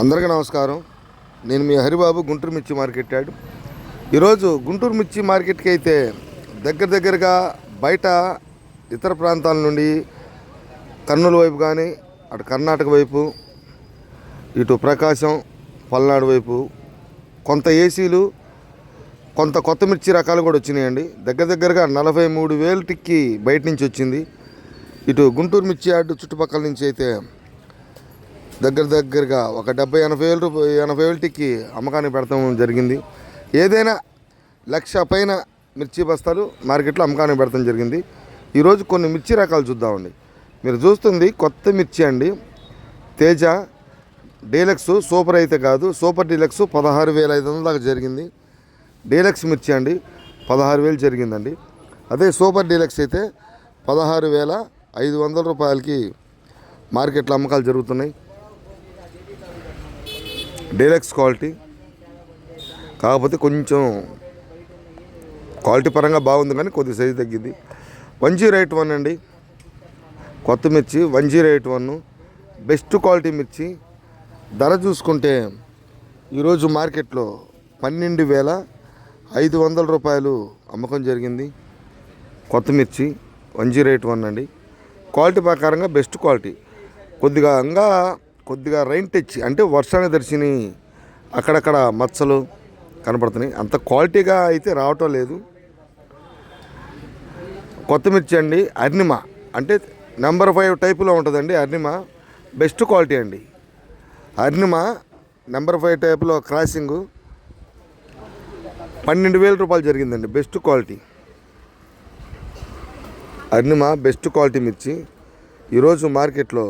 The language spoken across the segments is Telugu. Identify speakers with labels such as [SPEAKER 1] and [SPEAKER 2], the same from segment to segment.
[SPEAKER 1] అందరికీ నమస్కారం. నేను మీ హరిబాబు గుంటూరు మిర్చి మార్కెట్ యాడ్. ఈరోజు గుంటూరు మిర్చి మార్కెట్కి అయితే దగ్గర దగ్గరగా బయట ఇతర ప్రాంతాల నుండి కర్నూలు వైపు కానీ అటు కర్ణాటక వైపు ఇటు ప్రకాశం పల్నాడు వైపు కొంత ఏసీలు కొంత కొత్త మిర్చి రకాలు కూడా వచ్చినాయండి. దగ్గర దగ్గరగా నలభై మూడు వేలు టిక్కి బయట నుంచి వచ్చింది. ఇటు గుంటూరు మిర్చి యార్డు చుట్టుపక్కల నుంచి అయితే దగ్గర దగ్గరగా ఒక డెబ్బై ఎనభై వేలు రూపాయ ఎనభై వేలు టిక్కి అమ్మకానికి పెడతాం జరిగింది. ఏదైనా లక్ష పైన మిర్చి బస్తాలు మార్కెట్లో అమ్మకానికి పెడతాం జరిగింది. ఈరోజు కొన్ని మిర్చి రకాలు చూద్దామండి. మీరు చూస్తుంది కొత్త మిర్చి అండి. తేజ డీలక్స్ సూపర్ అయితే కాదు సూపర్ డీలక్స్ పదహారు వేల ఐదు వందల దాకా జరిగింది. డీలక్స్ మిర్చి అండి పదహారు వేలు జరిగిందండి. అదే సూపర్ డీలక్స్ అయితే పదహారు వేల ఐదు వందల రూపాయలకి మార్కెట్లో అమ్మకాలు జరుగుతున్నాయి. Deluxe quality. కాకపోతే కొంచెం క్వాలిటీ పరంగా బాగుంది కానీ కొద్ది సైజు తగ్గింది. వన్ జీరో ఎయిట్ వన్ అండి. కొత్త మిర్చి one zero eight one. Best quality మిర్చి. ధర చూసుకుంటే ఈరోజు మార్కెట్లో పన్నెండు వేల ఐదు వందల రూపాయలు అమ్మకం జరిగింది. కొత్త మిర్చి వన్ జీరో ఎయిట్ వన్ అండి. క్వాలిటీ ప్రకారంగా బెస్ట్ క్వాలిటీ. కొద్దిగా ఇంకా కొద్దిగా రైన్ టచ్ అంటే వర్షాన్ని దర్శిని అక్కడక్కడ మచ్చలు కనపడుతున్నాయి. అంత క్వాలిటీగా అయితే రావటం లేదు. కొత్తమిర్చి అండి అర్నిమ. అంటే నెంబర్ ఫైవ్ టైపులో ఉంటుందండి అర్నిమ. బెస్ట్ క్వాలిటీ అండి. అర్నిమ నెంబర్ ఫైవ్ టైపులో క్రాసింగ్. పన్నెండు వేల రూపాయలు జరిగిందండి బెస్ట్ క్వాలిటీ. అర్నిమ బెస్ట్ క్వాలిటీ మిర్చి. ఈరోజు మార్కెట్లో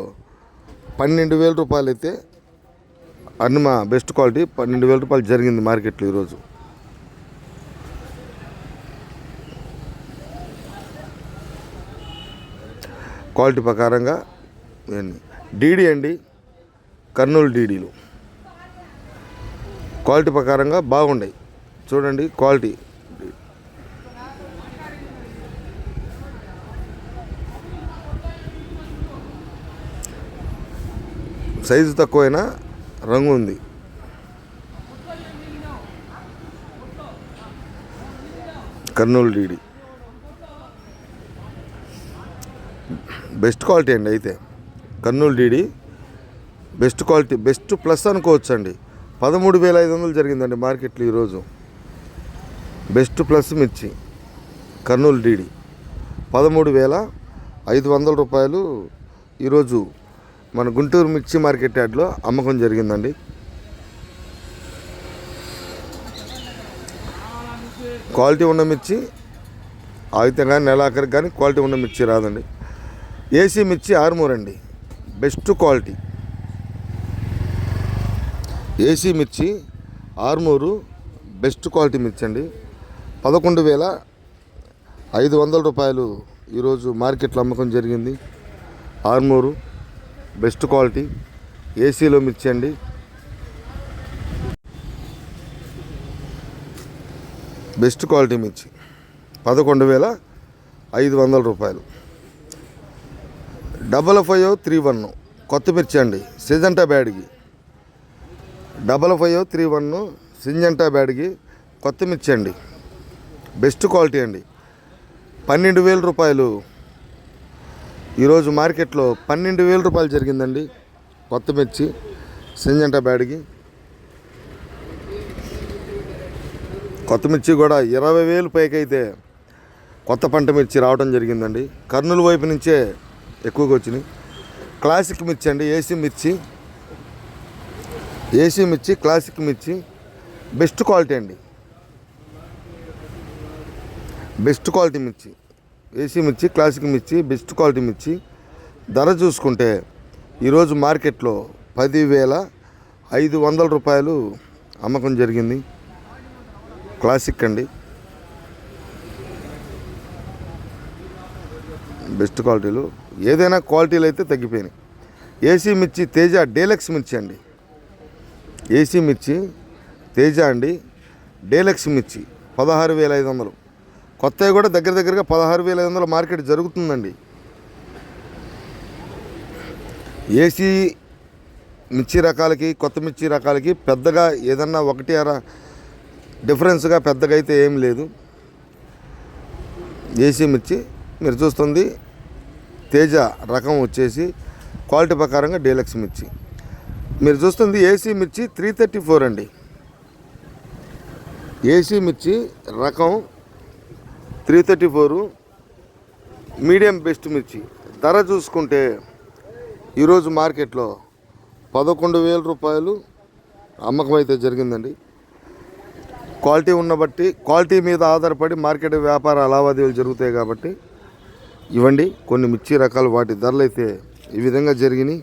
[SPEAKER 1] పన్నెండు వేల రూపాయలు అయితే అర్నిమ బెస్ట్ క్వాలిటీ పన్నెండు వేల రూపాయలు జరిగింది మార్కెట్లో ఈరోజు. క్వాలిటీ ప్రకారంగా డీడీ అండి కర్నూలు డీడీలు. క్వాలిటీ ప్రకారంగా బాగున్నాయి చూడండి క్వాలిటీ. సైజు తక్కువైనా రంగు ఉంది. కర్నూలు డీడీ బెస్ట్ క్వాలిటీ అండి అయితే. Kurnool DD best quality best plus అనుకోవచ్చు అండి పదమూడు వేల ఐదు వందలు జరిగిందండి మార్కెట్లో ఈరోజు. బెస్ట్ ప్లస్ మిర్చి కర్నూలు డీడీ పదమూడు వేల ఐదు వందల రూపాయలు ఈరోజు మన గుంటూరు మిర్చి మార్కెట్ యార్డ్లో అమ్మకం జరిగిందండి. క్వాలిటీ ఉన్న మిర్చి ఆగితే కానీ నెలాఖరికి కానీ క్వాలిటీ ఉన్న మిర్చి రాదండి. ఏసీ మిర్చి ఆరుమూర్ అండి. Best quality. ఏసీ మిర్చి ఆరుమూరు బెస్ట్ క్వాలిటీ మిర్చి అండి. పదకొండు వేల ఐదు వందల రూపాయలు ఈరోజు మార్కెట్లో అమ్మకం జరిగింది. Armoor best quality. ఏసీలో మిర్చి అండి బెస్ట్ క్వాలిటీ మిర్చి పదకొండు వేల ఐదు వందల రూపాయలు. డబల్ ఫైవ్ త్రీ వన్ కొత్త మిర్చి అండి Syngenta బ్యాడ్కి. Double five three one Syngenta బ్యాడ్కి కొత్త మిర్చి అండి బెస్ట్ క్వాలిటీ అండి. పన్నెండు వేల రూపాయలు. ఈరోజు మార్కెట్లో పన్నెండు వేల రూపాయలు జరిగిందండి. కొత్త మిర్చి సింజంట బ్యాడ్కి కొత్త మిర్చి కూడా ఇరవై వేలు పైకైతే కొత్త పంట మిర్చి రావడం జరిగిందండి. కర్నూలు వైపు నుంచే ఎక్కువగా వచ్చినాయి. క్లాసిక్ మిర్చి అండి ఏసీ మిర్చి. ఏసీ మిర్చి క్లాసిక్ మిర్చి. బెస్ట్ క్వాలిటీ అండి. బెస్ట్ క్వాలిటీ మిర్చి. ఏసీ మిర్చి క్లాసిక్ మిర్చి బెస్ట్ క్వాలిటీ మిర్చి. ధర చూసుకుంటే ఈరోజు మార్కెట్లో పదివేల ఐదు వందల రూపాయలు అమ్మకం జరిగింది. క్లాసిక్ అండి. బెస్ట్ క్వాలిటీలు. ఏదైనా క్వాలిటీలు అయితే తగ్గిపోయినాయి. ఏసీ మిర్చి తేజ డేలక్స్ మిర్చి అండి. ఏసీ మిర్చి తేజ అండి. డేలక్స్ మిర్చి పదహారు వేల ఐదు వందలు. కొత్తవి కూడా దగ్గర దగ్గరగా పదహారు వేల ఐదు వందల మార్కెట్ జరుగుతుందండి. ఏసీ మిర్చి రకాలకి కొత్త మిర్చి రకాలకి పెద్దగా ఏదన్నా ఒకటి అర డిఫరెన్స్గా పెద్దగా అయితే ఏం లేదు. ఏసీ మిర్చి మీరు చూస్తుంది తేజ రకం వచ్చేసి క్వాలిటీ ప్రకారంగా డీలక్స్ మిర్చి. మీరు చూస్తుంది ఏసీ మిర్చి త్రీ థర్టీ ఫోర్ అండి. ఏసీ మిర్చి రకం three thirty four medium best మిర్చి. ధర చూసుకుంటే ఈరోజు మార్కెట్లో పదకొండు వేల రూపాయలు అమ్మకం అయితే జరిగిందండి. క్వాలిటీ ఉన్న బట్టి క్వాలిటీ మీద ఆధారపడి మార్కెట్ వ్యాపార లావాదేవీలు జరుగుతాయి కాబట్టి ఇవ్వండి. కొన్ని మిర్చి రకాలు వాటి ధరలు అయితే ఈ విధంగా జరిగినాయి.